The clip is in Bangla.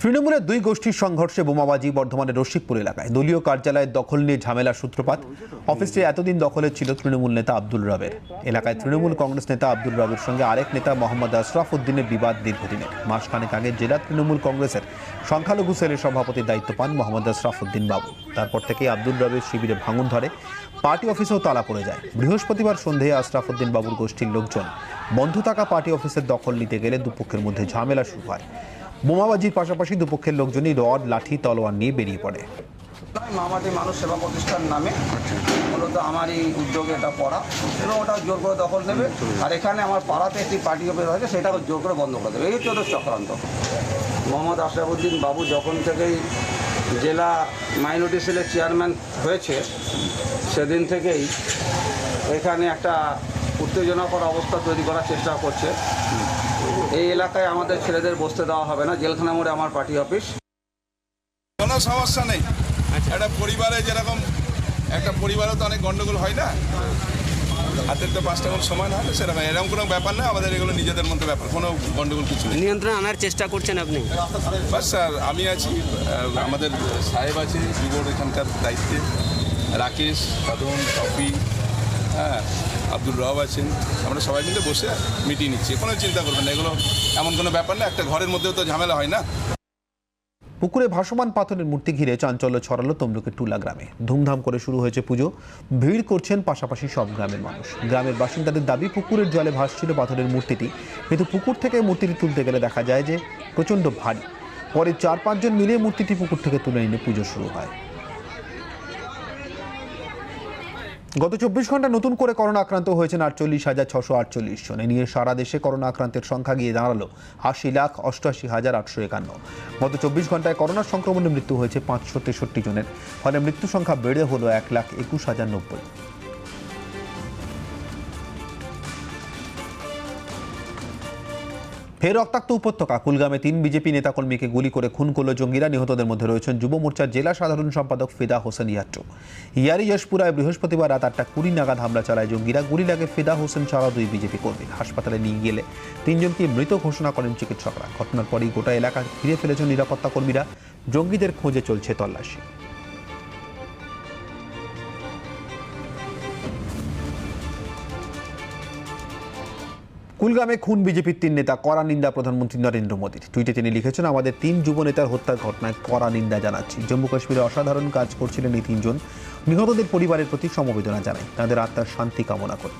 তৃণমূলের দুই গোষ্ঠীর সংঘর্ষে বোমাবাজি বর্ধমানের রসিকপুর এলাকায়। দলীয় কার্যালয়ের দখল নিয়ে ঝামেলার সূত্রপাত। অফিসটি এতদিন দখলে ছিল তৃণমূল নেতা আব্দুল রাবের। এলাকায় তৃণমূল কংগ্রেস নেতা আব্দুল রাবের সঙ্গে আরেক নেতা মোহাম্মদ আশরাফ উদ্দিনের বিবাদ দীর্ঘদিনের। মাসখানেক আগে জেলা তৃণমূল কংগ্রেসের সংখ্যালঘু সেলের সভাপতির দায়িত্ব পান মোহাম্মদ আশরাফ উদ্দিন বাবু। তারপর থেকে আব্দুল রাবের শিবিরে ভাঙন ধরে, পার্টি অফিসেও তালা পড়ে যায়। বৃহস্পতিবার সন্ধেয় আশরাফ উদ্দিন বাবুর গোষ্ঠীর লোকজন বন্ধ থাকা পার্টি অফিসের দখল নিতে গেলে দুপক্ষের মধ্যে ঝামেলা শুরু হয়। বোমাবাজির পাশাপাশি দুপক্ষের লোকজনই রড, লাঠি, তলোয়ার নিয়ে বেরিয়ে পড়ে। মামাটি মানুষ সেবা প্রতিষ্ঠান নামে মূলত আমারই উদ্যোগে এটা পড়া এবং ওটা জোর করে দখল নেবে। আর এখানে আমার পাড়াতে একটি পার্টি অফিস আছে সেটাকে জোর করে বন্ধ করে দেবে। এই হচ্ছে ওদের চক্রান্ত। মোহাম্মদ আশরাফুদ্দিন বাবু যখন থেকেই জেলা মাইনরিটি সেলের চেয়ারম্যান হয়েছে, সেদিন থেকেই এখানে একটা উত্তেজনাকর অবস্থা তৈরি করার চেষ্টা করছে। এই এলাকায় আমাদের ছেলেদের বসতে দেওয়া হবে না। জেলখানা মোড়ে আমার পার্টি অফিস। কোনো সমস্যা নেই। একটা পরিবারে যেরকম একটা পরিবারে তো অনেক গন্ডগোল হয় না? হাতের তো পাঁচটা কোন সময় না হলে সেরকম। এরকম কোনো ব্যাপার না? আমাদের এগুলো নিজেদের মধ্যে ব্যাপার। কোনো গন্ডগোল কিছু নেই। নিয়ন্ত্রণ আনার চেষ্টা করছেন আপনি? বাস স্যার আমি আছি। আমাদের সাহেব আছে যুবর এখানকার দায়িত্বে। রাকেশ সাধন টপি হ্যাঁ আব্দুল রব আছেন। আমরা সবাই মিলে বসে মিটিয়ে নিচ্ছি। কোনো চিন্তা করবেন না, এগুলো এমন কোনো ব্যাপার না, একটা ঘরের মধ্যেও তো ঝামেলা হয় না। পুকুরে ভাসমান পাথরের মূর্তি ঘিরে চাঞ্চল্য ছড়ালো তমলুকের টুলা গ্রামে। ধুমধাম করে শুরু হয়েছে পুজো। ভিড় করছেন পাশাপাশি সব গ্রামের মানুষ। গ্রামের বাসিন্দাদের দাবি, পুকুরের জলে ভাসছিল পাথরের মূর্তিটি। কিন্তু পুকুর থেকে মূর্তিটি তুলতে গেলে দেখা যায় যে প্রচণ্ড ভারী। পরে চার পাঁচজন মিলে মূর্তিটি পুকুর থেকে তুলে এনে পুজো শুরু হয়। গত চব্বিশ ঘণ্টা নতুন করে করোনা আক্রান্ত হয়েছেন আটচল্লিশ হাজার ছশো আটচল্লিশ জন। এ নিয়ে সারা দেশে করোনা আক্রান্তের সংখ্যা গিয়ে দাঁড়াল আশি লাখ অষ্টআশি হাজার আটশো একান্ন। গত চব্বিশ ঘন্টায় করোনা সংক্রমণে মৃত্যু হয়েছে পাঁচশো তেষট্টি জনের, ফলে মৃত্যু সংখ্যা বেড়ে হলো এক লাখ একুশ হাজার নব্বই। ফের রক্তাক্ত উপত্যকা। কুলগামে তিন বিজেপি নেতাকর্মীকে গুলি করে খুন করল জঙ্গিরা। নিহতদের মধ্যে রয়েছেন যুব মোর্চার জেলা সাধারণ সম্পাদক ফিদা হোসেন ইয়াট্টু। ইয়ারি যশপুরায় বৃহস্পতিবার রাত আটটা কুড়ি নাগাদ হামলা চালায় জঙ্গিরা। গুলি লাগে ফিদা হোসেন ছাড়া দুই বিজেপি কর্মী। হাসপাতালে নিয়ে গেলে তিনজনকে মৃত ঘোষণা করেন চিকিৎসকরা। ঘটনার পরই গোটা এলাকা ঘিরে ফেলেছেন নিরাপত্তা কর্মীরা জঙ্গিদের খোঁজে চলছে তল্লাশি। কুলগামে খুন বিজেপির তিন নেতা, কড়া নিন্দা প্রধানমন্ত্রী নরেন্দ্র মোদীর। টুইটে তিনি লিখেছেন, আমাদের তিন যুব নেতার হত্যার ঘটনায় কড়া নিন্দা জানাচ্ছি। জম্মু কাশ্মীরে অসাধারণ কাজ করছিলেন এই তিনজন। নিহতদের পরিবারের প্রতি সমবেদনা জানাই। তাদের আত্মার শান্তি কামনা করি।